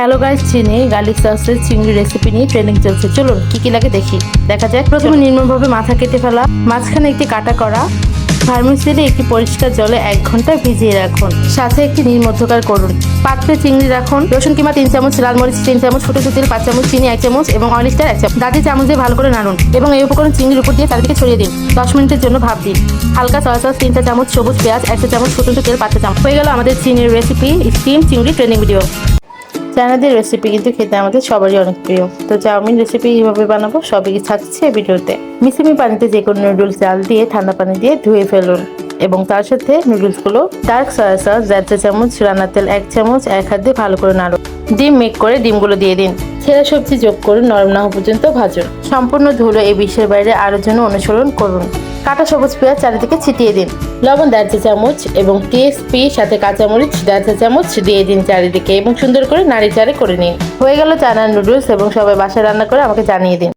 Hello guys চিনি garlic সসের চিংড়ি রেসিপি নিয়ে ট্রেনিং চলছে। চলুন কি কি লাগে দেখি। দেখা যাক। প্রথমে নির্মমভাবে মাথা কেটে ফেলা। মাঝখানে একটি কাটা করা ভার্মিসেলি একটি পরিষ্কার জলে এক ঘণ্টা ভিজিয়ে রাখুন। সাথে একটি নির্মধ্যকার করুন। পাত্রে চিংড়ি রাখুন। রসুন কিমা তিন চামচ লাল মরিচ তিন চামচ ফুটো তেল পাঁচ চামচ চিনি এক চামচ এবং অয়েলিস্টার এক চামচ। দাঁতি চামচ দিয়ে ভালো করে নাড়ুন এবং এই উপকরণ চিংড়ির উপর দিয়ে তাদেরকে ছড়িয়ে দিন। দশ মিনিটের জন্য ভাব দিন। হালকা সয়া সস তিনটা চামচ সবুজ পেঁয়াজ একটা চামচ ফুটন্ত তেল পাঁচ চা চামচ। হয়ে গেল আমাদের চিনির রেসিপি স্টিম চিংড়ি ট্রেনিং ভিডিও চায়নাদের রেসিপি কিন্তু খেতে আমাদের সবারই অনেক প্রিয়। তো চাউমিন রেসিপি কীভাবে বানাবো, সবই থাকছে ভিডিওতে। মিসিমি পানিতে যে কোনো নুডলস জাল দিয়ে ঠান্ডা পানি দিয়ে ধুয়ে ফেলুন এবং তার সাথে নুডলসগুলো ডার্ক সয়া সস দেড় চামচ, রান্নার তেল এক চামচ, এক হাত দিয়ে ভালো করে নাড়ুন। ডিম মেক করে ডিমগুলো দিয়ে দিন। ছেঁড়া সবজি যোগ করুন, নরম না পর্যন্ত ভাজুন। সম্পূর্ণ ধুলো এই বিশ্বের বাইরে আরও জন্য অনুসরণ করুন। কাটা সবুজ পেঁয়াজ চারিদিকে ছিটিয়ে দিন। লবণ দেড় চা চামচ এবং টিএসপি, সাথে কাঁচামরিচ দেড় চা চামচ দিয়ে দিন চারিদিকে এবং সুন্দর করে নাড়ি চাড়ি করে নিন। হয়ে গেল চানা নুডলস এবং সবাই বাসায় রান্না করে আমাকে জানিয়ে দিন।